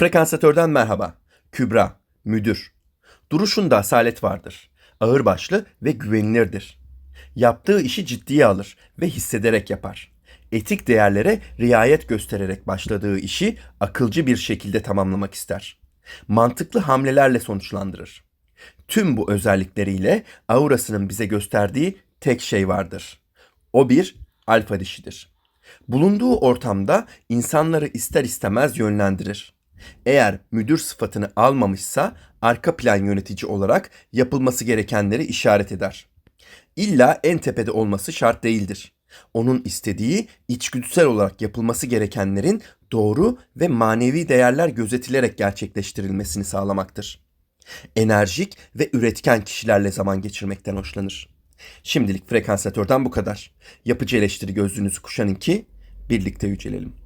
Frekansatörden merhaba. Kübra, müdür. Duruşunda asalet vardır. Ağırbaşlı ve güvenilirdir. Yaptığı işi ciddiye alır ve hissederek yapar. Etik değerlere riayet göstererek başladığı işi akılcı bir şekilde tamamlamak ister. Mantıklı hamlelerle sonuçlandırır. Tüm bu özellikleriyle aurasının bize gösterdiği tek şey vardır. O bir alfa dişidir. Bulunduğu ortamda insanları ister istemez yönlendirir. Eğer müdür sıfatını almamışsa arka plan yönetici olarak yapılması gerekenleri işaret eder. İlla en tepede olması şart değildir. Onun istediği içgüdüsel olarak yapılması gerekenlerin doğru ve manevi değerler gözetilerek gerçekleştirilmesini sağlamaktır. Enerjik ve üretken kişilerle zaman geçirmekten hoşlanır. Şimdilik frekansatörden bu kadar. Yapıcı eleştiri gözlüğünüzü kuşanın ki birlikte yücelelim.